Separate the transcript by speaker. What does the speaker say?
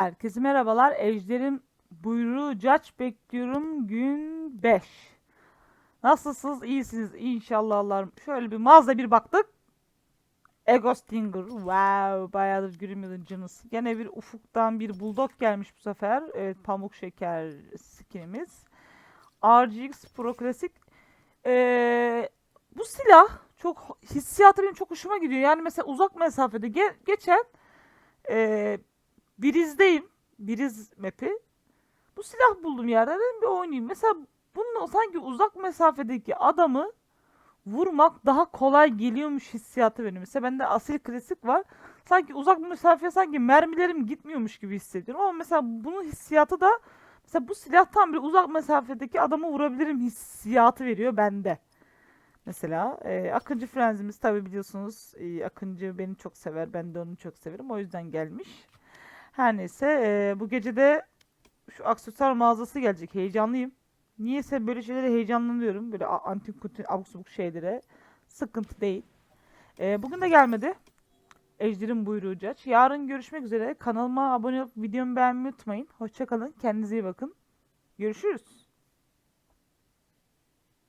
Speaker 1: Herkese merhabalar. Ejder'in buyruğu Judge bekliyorum gün 5. Nasılsınız? İyisiniz inşallah Allah'ım. Şöyle bir mağaza bir baktık. Ego Stinger. Wow. Bayağıdır görmüyordun canısı. Gene bir ufuktan bir bulldog gelmiş bu sefer. Evet pamuk şeker skinimiz. RGX Pro Classic. Ee, bu silah çok hissiyatı benim çok hoşuma gidiyor. Yani mesela uzak mesafede ge- geçen ee, Biriz'deyim. Biriz map'i. Bu silah buldum yerde. Dedim bir oynayayım. Mesela bunun sanki uzak mesafedeki adamı vurmak daha kolay geliyormuş hissiyatı benim. Mesela bende asil klasik var. Sanki uzak mesafeye sanki mermilerim gitmiyormuş gibi hissediyorum. Ama mesela bunun hissiyatı da mesela bu silah tam bir uzak mesafedeki adamı vurabilirim hissiyatı veriyor bende. Mesela e, Akıncı Frenzimiz tabi biliyorsunuz e, Akıncı beni çok sever. Ben de onu çok severim. O yüzden gelmiş. Her neyse e, bu gece de şu aksesuar mağazası gelecek. Heyecanlıyım. Niyeyse böyle şeylere heyecanlanıyorum. Böyle antik kutu abuk subuk şeylere. Sıkıntı değil. E, bugün de gelmedi. Ejder'in buyruğu Judge. Yarın görüşmek üzere. Kanalıma abone olup videomu beğenmeyi unutmayın. Hoşçakalın. Kendinize iyi bakın. Görüşürüz.